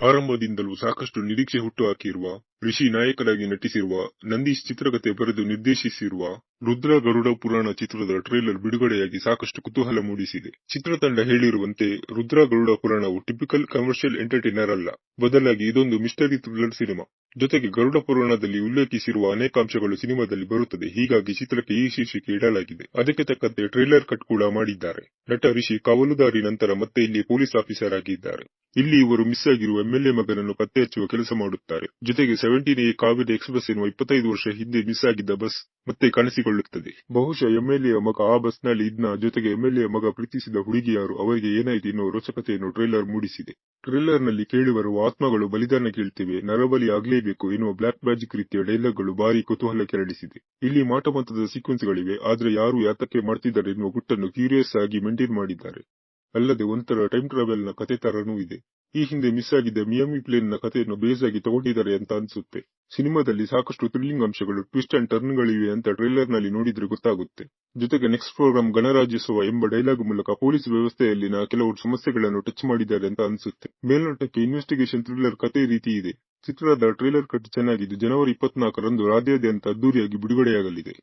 ಆರಂಭದಿಂದಲೂ ಸಾಕಷ್ಟು ನಿರೀಕ್ಷೆ ಹುಟ್ಟುಹಾಕಿರುವ ರಿಷಿ ನಾಯಕರಾಗಿ ನಟಿಸಿರುವ ನಂದೀಶ್ ಚಿತ್ರಕಥೆ ಬರೆದು ನಿರ್ದೇಶಿಸಿರುವ ರುದ್ರ ಗರುಡ ಪುರಾಣ ಚಿತ್ರದ ಟ್ರೇಲರ್ ಬಿಡುಗಡೆಯಾಗಿ ಸಾಕಷ್ಟು ಕುತೂಹಲ ಮೂಡಿಸಿದೆ. ಚಿತ್ರತಂಡ ಹೇಳಿರುವಂತೆ ರುದ್ರ ಗರುಡ ಪುರಾಣವು ಟಿಪಿಕಲ್ ಕಮರ್ಷಿಯಲ್ ಎಂಟರ್ಟೈನರ್ ಅಲ್ಲ. ಬದಲಾಗಿ ಇದೊಂದು ಮಿಸ್ಟರಿ ಥ್ರಿಲ್ಲರ್ ಸಿನಿಮಾ. ಜೊತೆಗೆ ಗರುಡ ಪುರಾಣದಲ್ಲಿ ಉಲ್ಲೇಖಿಸಿರುವ ಅನೇಕ ಅಂಶಗಳು ಸಿನಿಮಾದಲ್ಲಿ ಬರುತ್ತದೆ. ಹೀಗಾಗಿ ಚಿತ್ರಕ್ಕೆ ಈ ಶೀರ್ಷಿಕೆ ಇಡಲಾಗಿದೆ. ಅದಕ್ಕೆ ತಕ್ಕಂತೆ ಟ್ರೇಲರ್ ಕಟ್ ಕೂಡ ಮಾಡಿದ್ದಾರೆ. ನಟ ರಿಷಿ ಕಾವಲುದಾರಿ ನಂತರ ಮತ್ತೆ ಇಲ್ಲಿ ಪೊಲೀಸ್ ಆಫೀಸರ್ ಆಗಿದ್ದಾರೆ. ಇಲ್ಲಿ ಇವರು ಮಿಸ್ ಆಗಿರುವ ಎಂಎಲ್ಎ ಮಗನನ್ನು ಪತ್ತೆ ಹಚ್ಚುವ ಕೆಲಸ ಮಾಡುತ್ತಾರೆ. ಜೊತೆಗೆ ಸೆವೆಂಟೀನ್ ಎ ಕಾವೇರಿ ಎಕ್ಸ್ಪ್ರೆಸ್ ಎನ್ನುವ ಇಪ್ಪತ್ತೈದು ವರ್ಷ ಹಿಂದೆ ಮಿಸ್ ಆಗಿದ್ದ ಬಸ್ ಮತ್ತೆ ಕಾಣಿಸಿಕೊಳ್ಳುತ್ತದೆ. ಬಹುಶಃ ಎಂಎಲ್ಎ ಮಗ ಆ ಬಸ್ನಲ್ಲಿ ಇದ್ನ. ಜೊತೆಗೆ ಎಂಎಲ್ಎ ಮಗ ಪ್ರೀತಿಸಿದ ಹುಡುಗಿ ಯಾರು ಅವರಿಗೆ ಏನಾಯಿತು ಎನ್ನುವ ರೋಚಕತೆಯನ್ನು ಟ್ರೇಲರ್ ಮೂಡಿಸಿದೆ. ಟ್ರೇಲರ್ನಲ್ಲಿ ಕೇಳಿಬರುವ ಆತ್ಮಗಳು ಬಲಿದಾನ ಕೇಳ್ತಿವೆ. ನರಬಲಿ ಆಗ್ಲೇಬೇಕು ಎನ್ನುವ ಬ್ಲಾಕ್ ಮ್ಯಾಜಿಕ್ ರೀತಿಯ ಡೈಲಾಗ್ಗಳು ಭಾರಿ ಕುತೂಹಲ ಕೆರಳಿಸಿದೆ. ಇಲ್ಲಿ ಮಾಟಮಂತ್ರದ ಸೀಕ್ವೆನ್ಸ್ ಗಳಿವೆ ಆದ್ರೆ ಯಾರು ಯಾತಕ್ಕೆ ಮಾಡ್ತಿದ್ದಾರೆ ಎನ್ನುವ ಗುಟ್ಟನ್ನು ಕ್ಯೂರಿಯಸ್ ಆಗಿ ಮೇಂಟೈನ್ ಮಾಡಿದ್ದಾರೆ. ಅಲ್ಲದೆ ಒಂಥರ ಟೈಮ್ ಟ್ರಾವೆಲ್ನ ಕತೆ ತರನೂ ಇದೆ. ಈ ಹಿಂದೆ ಮಿಸ್ ಆಗಿದ್ದ ಮಿಯಾಮಿ ಪ್ಲೇನ್ನ ಕಥೆಯನ್ನು ಬೇಸ್ ಆಗಿ ತಗೊಂಡಿದ್ದಾರೆ ಅಂತ ಅನ್ಸುತ್ತೆ. ಸಿನಿಮಾದಲ್ಲಿ ಸಾಕಷ್ಟು ಥ್ರಿಲ್ಲಿಂಗ್ ಅಂಶಗಳು, ಟ್ವಿಸ್ಟ್ ಅಂಡ್ ಟರ್ನ್ ಗಳಿವೆ ಅಂತ ಟ್ರೈಲರ್ನಲ್ಲಿ ನೋಡಿದ್ರೆ ಗೊತ್ತಾಗುತ್ತೆ. ಜೊತೆಗೆ ನೆಕ್ಸ್ಟ್ ಪ್ರೋಗ್ರಾಮ್ ಗಣರಾಜ್ಯೋತ್ಸವ ಎಂಬ ಡೈಲಾಗ್ ಮೂಲಕ ಪೊಲೀಸ್ ವ್ಯವಸ್ಥೆಯಲ್ಲಿನ ಕೆಲವು ಸಮಸ್ಯೆಗಳನ್ನು ಟಚ್ ಮಾಡಿದ್ದಾರೆ ಅಂತ ಅನ್ಸುತ್ತೆ. ಮೇಲ್ನೋಟಕ್ಕೆ ಇನ್ವೆಸ್ಟಿಗೇಷನ್ ಥ್ರಿಲ್ಲರ್ ಕತೆ ರೀತಿ ಇದೆ. ಚಿತ್ರದ ಟ್ರೈಲರ್ ಕಟ್ ಚೆನ್ನಾಗಿದ್ದು ಜನವರಿ ಇಪ್ಪತ್ನಾಲ್ಕರಂದು ರಾಜ್ಯಾದ್ಯಂತ ಅದ್ದೂರಿಯಾಗಿ ಬಿಡುಗಡೆಯಾಗಲಿದೆ.